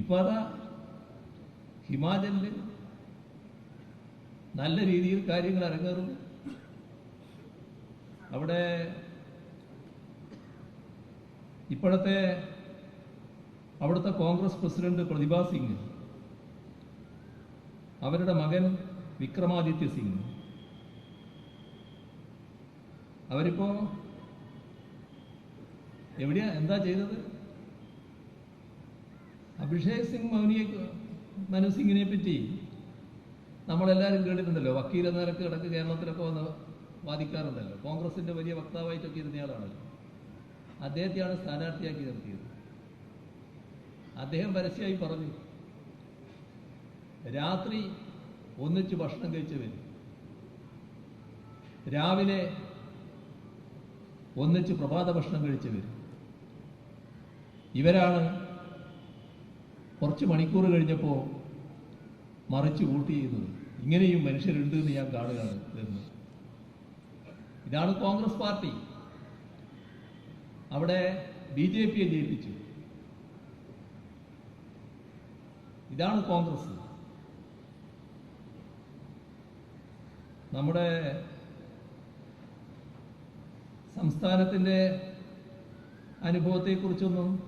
ഇപ്പൊ അതാ ഹിമാചലിൽ നല്ല രീതിയിൽ കാര്യങ്ങൾ അരങ്ങേറുന്നു. അവിടെ ഇപ്പോഴത്തെ അവിടുത്തെ കോൺഗ്രസ് പ്രസിഡന്റ് പ്രതിഭാ സിംഗ് അവരുടെ മകൻ വിക്രമാദിത്യ സിംഗ്. അവരിപ്പോ എവിടെയാ എന്താ ചെയ്തത്? അഭിഷേക് സിംഗ് മൗനിയെ മനു പറ്റി നമ്മളെല്ലാവരും കേട്ടിട്ടുണ്ടല്ലോ. വക്കീൽ എന്ന നിലയ്ക്ക് കിടക്ക് കേരളത്തിലൊക്കെ വന്ന് വാദിക്കാറുണ്ടല്ലോ. കോൺഗ്രസിന്റെ വലിയ വക്താവായിട്ടൊക്കെ ഇരുന്നയാളാണല്ലോ അദ്ദേഹത്തെയാണ് സ്ഥാനാർത്ഥിയാക്കി നിർത്തിയത്. അദ്ദേഹം പരസ്യമായി പറഞ്ഞു രാത്രി ഒന്നിച്ച് ഭക്ഷണം കഴിച്ചവർ രാവിലെ ഒന്നിച്ച് പ്രഭാത ഭക്ഷണം കഴിച്ചവർ ഇവരാണ് കുറച്ച് മണിക്കൂർ കഴിഞ്ഞപ്പോൾ മറിച്ച് വോട്ട് ചെയ്യുന്നത് ഇങ്ങനെയും മനുഷ്യരുണ്ട് എന്ന് ഞാൻ കാണുകയാണ് എന്ന്. ഇതാണ് കോൺഗ്രസ് പാർട്ടി. അവിടെ ബി ജെ പിയെ ജയിപ്പിച്ചു. ഇതാണ് കോൺഗ്രസ്. നമ്മുടെ സംസ്ഥാനത്തിന്റെ അനുഭവത്തെക്കുറിച്ചൊന്നും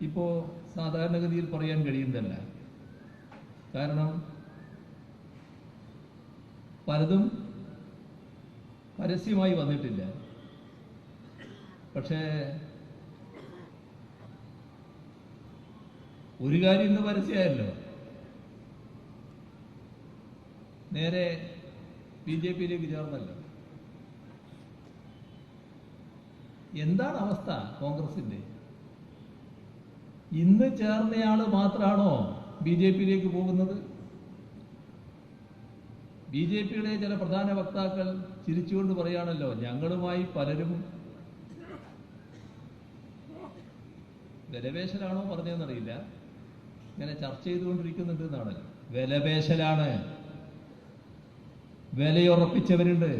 ഇപ്പോൾ സാധാരണഗതിയിൽ പറയാൻ കഴിയുന്നതല്ല. കാരണം പലതും പരസ്യമായി വന്നിട്ടില്ല. പക്ഷേ ഒരു കാര്യം ഇന്ന് പരസ്യമായല്ലോ. നേരെ ബി ജെ പിയിലേക്ക് ചേർന്നല്ലോ. എന്താണ് അവസ്ഥ കോൺഗ്രസിന്റെ? ഇന്ന് ചേർന്നയാൾ മാത്രമാണോ ബി ജെ പിയിലേക്ക് പോകുന്നത്? ബി ജെ പിയുടെ ചില പ്രധാന വക്താക്കൾ ചിരിച്ചുകൊണ്ട് പറയാണല്ലോ ഞങ്ങളുമായി പലരും വിലപേശലാണോ പറഞ്ഞതെന്നറിയില്ല. ഇങ്ങനെ ചർച്ച ചെയ്തുകൊണ്ടിരിക്കുന്നുണ്ട് എന്നാണല്ലോ വിലപേശലാണ്. വിലയുറപ്പിച്ചവരുണ്ട്.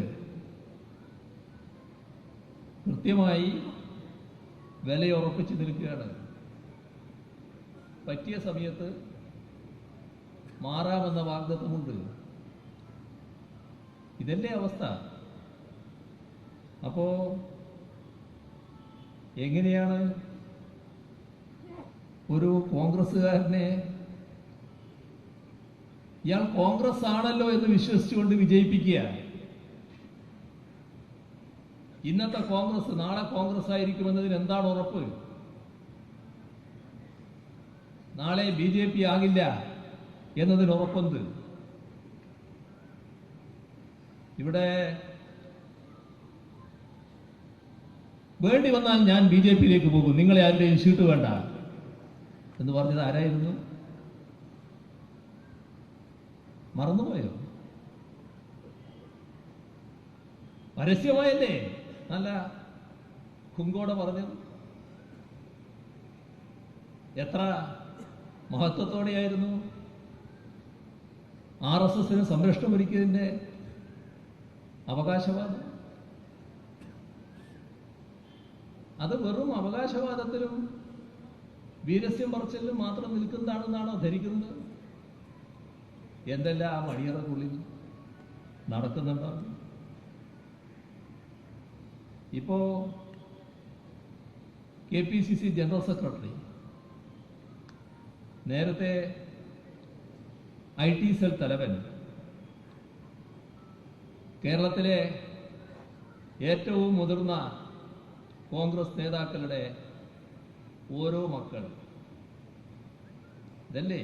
കൃത്യമായി വിലയുറപ്പിച്ച് നിൽക്കുകയാണ്. പറ്റിയ സമയത്ത് മാറാമെന്ന വാഗ്ദത്വമുണ്ട് ഇതല്ലേ അവസ്ഥ. അപ്പോ എങ്ങനെയാണ് ഒരു കോൺഗ്രസ്സുകാരനെ ഇയാൾ കോൺഗ്രസ് ആണല്ലോ എന്ന് വിശ്വസിച്ചുകൊണ്ട് വിജയിപ്പിക്കുക? ഇന്നത്തെ കോൺഗ്രസ് നാളെ കോൺഗ്രസ് ആയിരിക്കുമെന്നതിന് എന്താണ് ഉറപ്പ്? നാളെ ബി ജെ പി ആകില്ല എന്നതിന് ഉറപ്പെന്ത് ഇവിടെ വേണ്ടി വന്നാൽ ഞാൻ ബി ജെ പിയിലേക്ക് പോകും. നിങ്ങളെ ആരുടെയും സീറ്റ് വേണ്ട എന്ന് പറഞ്ഞത് ആരായിരുന്നു? മറന്നുപോയോ? പരസ്യമായല്ലേ? നല്ല കുങ്കോട പറഞ്ഞത്. എത്ര മഹത്വത്തോടെയായിരുന്നു. ആർ എസ് എസിന് സംരക്ഷണം ഒരുക്കിയതിന്റെ അവകാശവാദം. അത് വെറും അവകാശവാദത്തിലും വീരസ്യം പറച്ചിലും മാത്രം നിൽക്കുന്നതാണെന്നാണോ ധരിക്കുന്നത്? എന്തെല്ലാം ആ മണിയറക്കുള്ളിൽ നടക്കുന്നുണ്ടാവും ഇപ്പോ K P C C general secretary നേരത്തെ ഐ ടി സെൽ തലവൻ കേരളത്തിലെ ഏറ്റവും മുതിർന്ന കോൺഗ്രസ് നേതാക്കളുടെ ഓരോ മക്കൾ ഇതല്ലേ?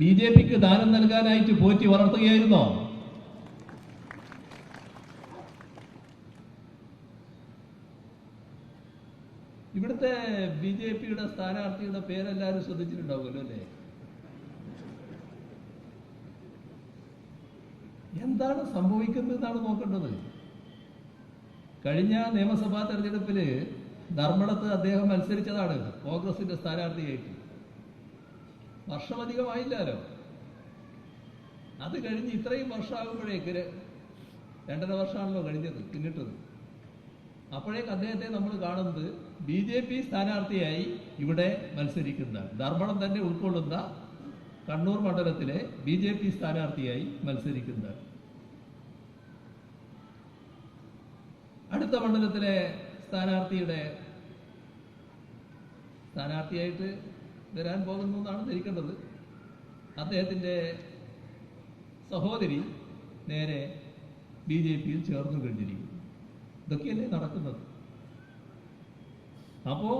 ബി ജെ പിക്ക് ദാനം നൽകാനായിട്ട് പോറ്റി വളർത്തുകയായിരുന്നോ? ബി ജെ പിയുടെ സ്ഥാനാർത്ഥിയുടെ പേരെല്ലാവരും ശ്രദ്ധിച്ചിട്ടുണ്ടാവുമല്ലോ അല്ലേ? എന്താണ് സംഭവിക്കുന്നതെന്നാണ് നോക്കേണ്ടത്? കഴിഞ്ഞ നിയമസഭാ തെരഞ്ഞെടുപ്പിൽ ധർമ്മടത്ത് അദ്ദേഹം മത്സരിച്ചതാണ് കോൺഗ്രസിന്റെ സ്ഥാനാർത്ഥിയായിട്ട്. വർഷമധികമായില്ലല്ലോ അത് കഴിഞ്ഞ് ഇത്രയും വർഷമാകുമ്പോഴേക്ക് രണ്ടര വർഷമാണല്ലോ കഴിഞ്ഞത് പിന്നിട്ടത്. അപ്പോഴേക്ക് അദ്ദേഹത്തെ നമ്മൾ കാണുന്നത് ബി ജെ പി സ്ഥാനാർത്ഥിയായി ഇവിടെ മത്സരിക്കുന്ന ധർമ്മടം തന്നെ ഉൾക്കൊള്ളുന്ന കണ്ണൂർ മണ്ഡലത്തിലെ ബി ജെ പി സ്ഥാനാർത്ഥിയായി മത്സരിക്കുന്ന അടുത്ത മണ്ഡലത്തിലെ സ്ഥാനാർത്ഥിയുടെ സ്ഥാനാർത്ഥിയായിട്ട് വരാൻ പോകുന്നു എന്നാണ് ധരിക്കേണ്ടത്. അദ്ദേഹത്തിന്റെ സഹോദരി നേരെ ബി ജെ പിയിൽ ചേർന്നു കഴിഞ്ഞിരിക്കുന്നു. ഇതൊക്കെയല്ലേ നടക്കുന്നത്. അപ്പോ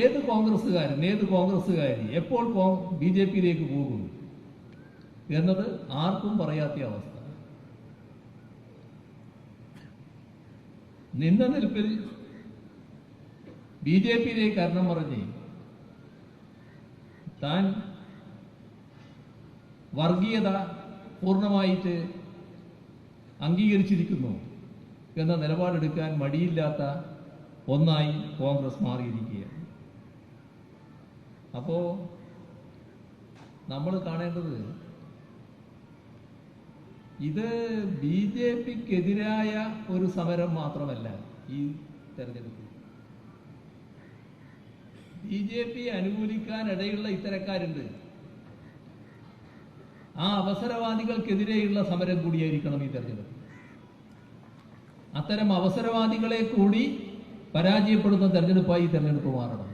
ഏത് കോൺഗ്രസ്സുകാരൻ ഏത് കോൺഗ്രസ്സുകാരി എപ്പോൾ ബി ജെ പിയിലേക്ക് പോകും എന്നത് ആർക്കും പറയാത്ത അവസ്ഥ. നിന്ന നിൽപ്പിൽ ബി ജെ പിയിലേക്ക് കാരണം പറഞ്ഞ് താൻ വർഗീയത പൂർണമായിട്ട് അംഗീകരിച്ചിരിക്കുന്നു. എന്ന നിലപാടെടുക്കാൻ മടിയില്ലാത്ത ഒന്നായി കോൺഗ്രസ് മാറിയിരിക്കുകയാണ്. അപ്പോ നമ്മൾ കാണേണ്ടത് ഇത് ബി ജെ പിക്കെതിരായ ഒരു സമരം മാത്രമല്ല ഈ തെരഞ്ഞെടുപ്പ് ബി ജെ പി അനുകൂലിക്കാൻ ഇടയുള്ള ഇത്തരക്കാരുണ്ട്. ആ അവസരവാദികൾക്കെതിരെയുള്ള സമരം കൂടിയായിരിക്കണം ഈ തെരഞ്ഞെടുപ്പ്. അത്തരം അവസരവാദികളെ കൂടി പരാജയപ്പെടുന്ന തെരഞ്ഞെടുപ്പായി തെരഞ്ഞെടുപ്പ് മാറണം.